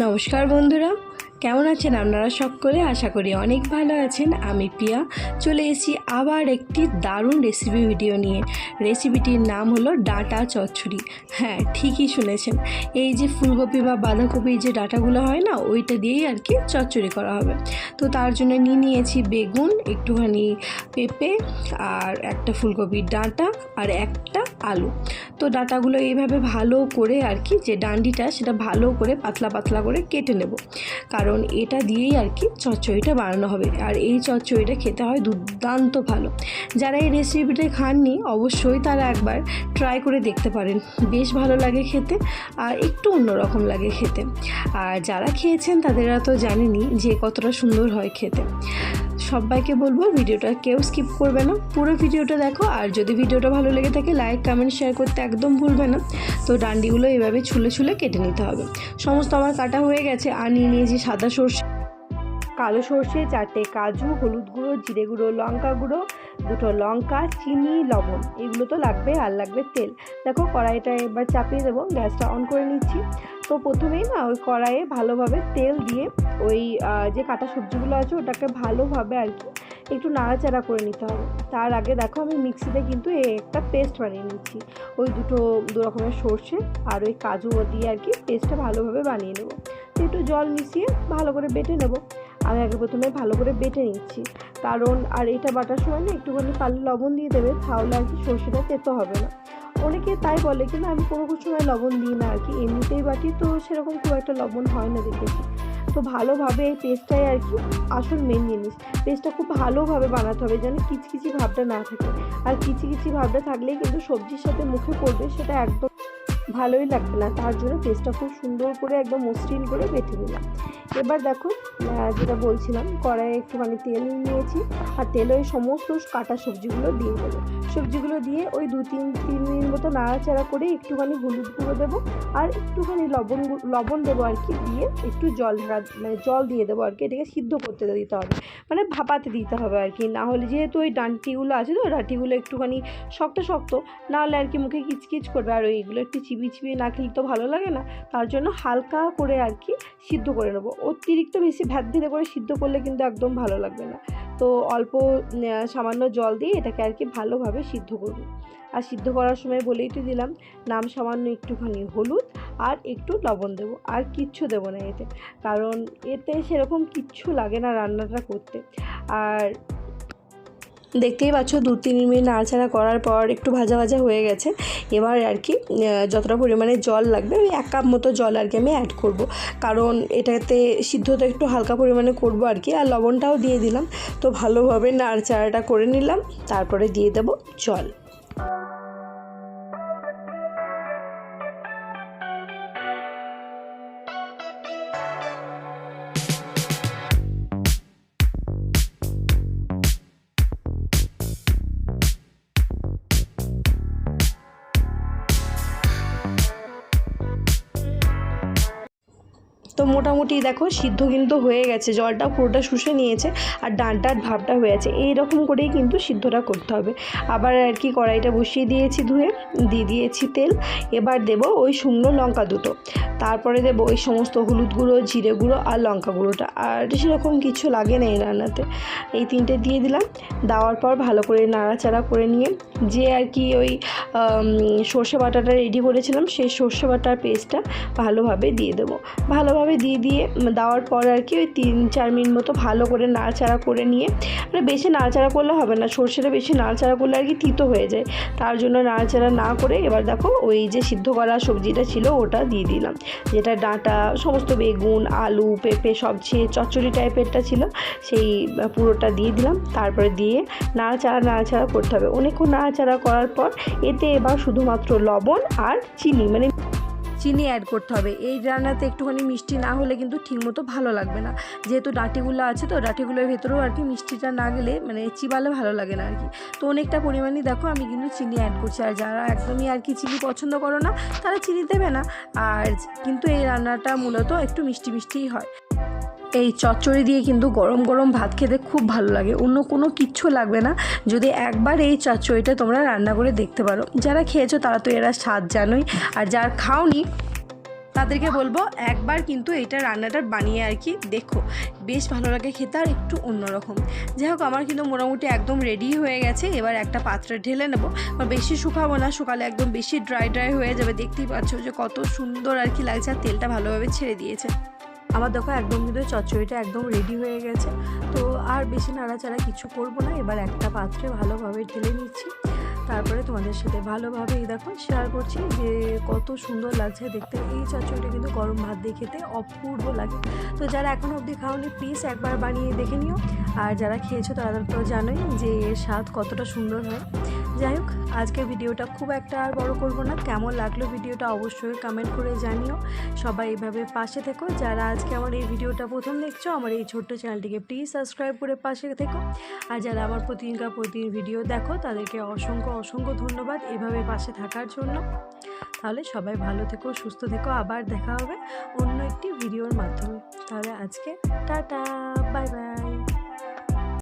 নমস্কার বন্ধুরা কেমন আছেন আপনারা সকলে? আশা করি অনেক ভালো আছেন। আমি পিয়া চলে এসেছি আবার একটি দারুণ রেসিপি ভিডিও নিয়ে। রেসিপিটির নাম হলো ডাটা চচ্চড়ি। হ্যাঁ ঠিকই শুনেছেন। এই যে ফুলকপি বা বাঁধাকপির যে ডাটাগুলো হয় না, ওইটা দিয়েই আর কি চচ্চড়ি করা হবে। তো তার জন্য নিয়ে নিয়েছি বেগুন, একটুখানি পেঁপে আর একটা ফুলকপির ডাঁটা আর একটা আলু। তো ডাঁটাগুলো এইভাবে ভালো করে আর কি যে ডান্ডিটা, সেটা ভালো করে পাতলা পাতলা করে কেটে নেব। কারণ এটা দিয়েই আর কি চচ্চড়িটা বানানো হবে। আর এই চচ্চড়িটা খেতে হয় দুর্দান্ত ভালো। যারা এই রেসিপিটা খাননি, অবশ্যই তারা একবার ট্রাই করে দেখতে পারেন। বেশ ভালো লাগে খেতে আর একটু অন্যরকম লাগে খেতে। আর যারা খেয়েছেন তাদেরা তো জানেনি যে কতটা সুন্দর হয় খেতে। সবাইকে বলব ভিডিওটা কেউ স্কিপ করবে না। পুরো ভিডিওটা দেখো, আর যদি ভিডিওটা ভালো লেগে থাকে লাইক কমেন্ট শেয়ার করতে একদম ভুলবে না। তো ডান্ডিগুলো এভাবে ছুলে ছুলে কেটে নিতে হবে। সমস্ত আমার কাটা হয়ে গেছে, আর নিয়ে নিয়েছি সাদা সর্ষে। কালো সর্ষে, চারটে কাজু, হলুদ গুঁড়ো, জিরে গুঁড়ো, লঙ্কা গুঁড়ো, দুটো লঙ্কা, চিনি, লবণ। এগুলো তো লাগবে আর লাগবে তেল। দেখো কড়াইটা এবার চাপিয়ে দেবো, গ্যাসটা অন করে নিচ্ছি। তো প্রথমেই না ওই কড়াইয়ে ভালোভাবে তেল দিয়ে ওই যে কাটা সবজিগুলো আছে ওটাকে ভালোভাবে আর কি একটু নাড়াচাড়া করে নিতে হবে। তার আগে দেখো আমি মিক্সিতে কিন্তু একটা পেস্ট বানিয়ে নিচ্ছি। ওই দুটো, দু রকমের সর্ষে আর ওই কাজু দিয়ে আর কি পেস্টটা ভালোভাবে বানিয়ে নেব। একটু জল মিশিয়ে ভালো করে বেটে নেব। আমি আগে প্রথমে ভালো করে বেটে নিচ্ছি। কারণ, আর এটা বাটার সময় না একটুখানি কালো লবণ দিয়ে দেবে, তাহলে আর কি সর্ষেটা তেতো হবে না। অনেকে তাই বলে কিন্তু আমি কোনো কোনো সময় লবণ দিই না আর কি, এমনিতেই বাটি তো সেরকম খুব একটা লবণ হয় না দেখেছি তো ভালোভাবে এই পেস্টটাই আর কি আসল মেন জিনিস। পেস্টটা খুব ভালোভাবে বানাতে হবে যেন কিচকিচি ভাবটা না থাকে। আর কিচি কিচি ভাবটা থাকলেই কিন্তু সবজির সাথে মুখে পড়বে সেটা একদম ভালোই লাগবে না। তার জন্য পেস্টটা খুব সুন্দর করে একদম মসৃণ করে বেটে নিলাম। এবার দেখো যেটা বলছিলাম, কড়াইয়ে একটুখানি তেল নিয়েছি আর তেলে ওই সমস্ত কাটা সবজিগুলো দিয়ে দেবো। সবজিগুলো দিয়ে ওই দু তিন তিন মিনিট মতো নাড়াচাড়া করে একটুখানি হলুদ গুঁড়ো দেবো আর একটুখানি লবণ লবণ দেবো আর কি দিয়ে একটু জল মানে জল দিয়ে দেবো আর কি। এটাকে সিদ্ধ করতে দিতে হবে মানে ভাপাতে দিতে হবে আর কি। না হলে যেহেতু ওই ডান্টিগুলো আছে তো, ডাঁটিগুলো একটুখানি শক্ত শক্ত, না হলে আর কি মুখে কিচকিচ করবে। আর ওইগুলো একটু চিবি চিবিয়ে না খেলে তো ভালো লাগে না, তার জন্য হালকা করে আর কি সিদ্ধ করে নেব। অতিরিক্ত বেশি ভ্যাট দিতে করে সিদ্ধ করলে কিন্তু একদম ভালো লাগবে না। তো অল্প সামান্য জল দিয়ে এটাকে আর কি ভালোভাবে সিদ্ধ করব। আর সিদ্ধ করার সময় বলেই তো দিলাম, নাম সামান্য একটুখানি হলুদ আর একটু লবণ দেবো। আর কিচ্ছু দেবো না এতে, কারণ এতে সেরকম কিচ্ছু লাগে না রান্নাটা করতে। আর দেখতেই পাচ্ছ, দু তিন মিনিট নাড়াচাড়া করার পর একটু ভাজা ভাজা হয়ে গেছে। এবার আর কি যতটা পরিমাণে জল লাগবে, ওই এক কাপ মতো জল আর কি আমি অ্যাড করব। কারণ এটাতে সিদ্ধটা একটু হালকা পরিমাণে করব আর কি, আর লবণটাও দিয়ে দিলাম। তো ভালোভাবে নাড়াচাড়াটা করে নিলাম, তারপরে দিয়ে দেব জল। তো মোটামুটি দেখো সিদ্ধ কিন্তু হয়ে গেছে, জলটা পুরোটা শুষে নিয়েছে আর ডাঁটার ভাবটা হয়ে আছে। এই রকম করেই কিন্তু সিদ্ধটা করতে হবে। আবার আর কি কড়াইটা বসিয়ে দিয়েছি ধুয়ে, দিয়ে দিয়েছি তেল। এবার দেব ওই শুকনো লঙ্কা দুটো। তারপরে দেব ওই সমস্ত হলুদ গুঁড়ো, জিরে গুঁড়ো আর লঙ্কা গুঁড়োটা। আর সেরকম কিছু লাগে না এই রান্নাতে। এই তিনটে দিয়ে দিলাম। দেওয়ার পর ভালো করে নাড়াচাড়া করে নিয়ে যে আর কি ওই সর্ষে বাটাটা রেডি করেছিলাম, সেই সর্ষে বাটার পেস্টটা ভালোভাবে দিয়ে দেবো। ভালোভাবে দিয়ে দিয়ে দেওয়ার পর আর কি ওই তিন চার মিনিট মতো ভালো করে নাড়াচাড়া করে নিয়ে মানে বেশি নাড়াচাড়া করলে হবে না, সর্ষেটা বেশি নাড়াচাড়া করলে আর কি তিতো হয়ে যায়। তার জন্য নাড়াচাড়া না করে এবার দেখো ওই যে সিদ্ধ করা সবজিটা ছিল ওটা দিয়ে দিলাম। যেটা ডাঁটা, সমস্ত বেগুন, আলু, পেঁপে সব চচ্চড়ি টাইপেরটা ছিল, সেই পুরোটা দিয়ে দিলাম। তারপরে দিয়ে নাড়াচাড়া নাড়াচাড়া করতে হবে। অনেকক্ষণ নাড়াচাড়া করার পর এতে এবার শুধুমাত্র লবণ আর চিনি মানে চিনি অ্যাড করতে হবে। এই রান্নাতে একটুখানি মিষ্টি না হলে কিন্তু ঠিকমতো ভালো লাগবে না। যেহেতু ডাঁটিগুলো আছে তো ডাঁটিগুলোর ভেতরেও আর কি মিষ্টিটা না গেলে মানে চিবালে ভালো লাগে না আর কি। তো অনেকটা পরিমাণে দেখো আমি কিন্তু চিনি অ্যাড করছি। আর যারা একদমই আর কি চিনি পছন্দ করো না, তারা চিনি দেবে না। আর কিন্তু এই রান্নাটা মূলত একটু মিষ্টি মিষ্টিই হয়। এই চচ্চড়ি দিয়ে কিন্তু গরম গরম ভাত খেতে খুব ভালো লাগে। অন্য কোনো কিচ্ছু লাগবে না। যদি একবার এই চচ্চড়িটা তোমরা রান্না করে দেখতে পারো। যারা খেয়েছো তারা তো এরা স্বাদ জানোই। আর যারা খাওনি, তাদেরকে বলব একবার কিন্তু এটা রান্নাটা বানিয়ে আর কি দেখো। বেশ ভালো লাগে খেতে আর একটু অন্যরকম। যাই হোক, আমার কিন্তু মোটামুটি একদম রেডি হয়ে গেছে। এবার একটা পাত্রে ঢেলে নেব। আর বেশি শুকাবো না, শুকালে একদম বেশি ড্রাই ড্রাই হয়ে যাবে। দেখতেই পাচ্ছ যে কত সুন্দর আর কি লাগছে। আর তেলটা ভালোভাবে ছেড়ে দিয়েছে। আমার দেখো একদম কিন্তু চচ্চড়িটা একদম রেডি হয়ে গেছে। তো আর বেশি নাড়াচাড়া কিছু করব না। এবার একটা পাত্রে ভালোভাবে ঢেলে নিচ্ছি। তারপরে তোমাদের সাথে ভালোভাবে এই দেখো শেয়ার করছি যে কত সুন্দর লাগছে দেখতে। এই চচ্চড়িটা কিন্তু গরম ভাত দিয়ে খেতে অপূর্ব লাগে। তো যারা এখনও অবধি খাওনি প্লিজ একবার বানিয়ে দেখে নিও। আর যারা খেয়েছো তারা তো জানোই যে স্বাদ কতটা সুন্দর হয়। যাই হোক, আজকের ভিডিওটা খুব একটা আর বড় করব না। কেমন লাগল ভিডিওটা অবশ্যই কমেন্ট করে জানিও। সবাই এইভাবে পাশে থেকো। যারা আজকে আমার এই ভিডিওটা প্রথম দেখছ, আমার এই ছোট্ট চ্যানেলটিকে প্লিজ সাবস্ক্রাইব করে পাশে থেকো। আর যারা আমার প্রতিদিনকার প্রতিদিন ভিডিও দেখো, তাদেরকে অসংখ্য অসংখ্য ধন্যবাদ এভাবে পাশে থাকার জন্য। তাহলে সবাই ভালো থেকো, সুস্থ থেকো। আবার দেখা হবে অন্য একটি ভিডিওর মাধ্যমে। তাহলে আজকে টাটা বাই বাই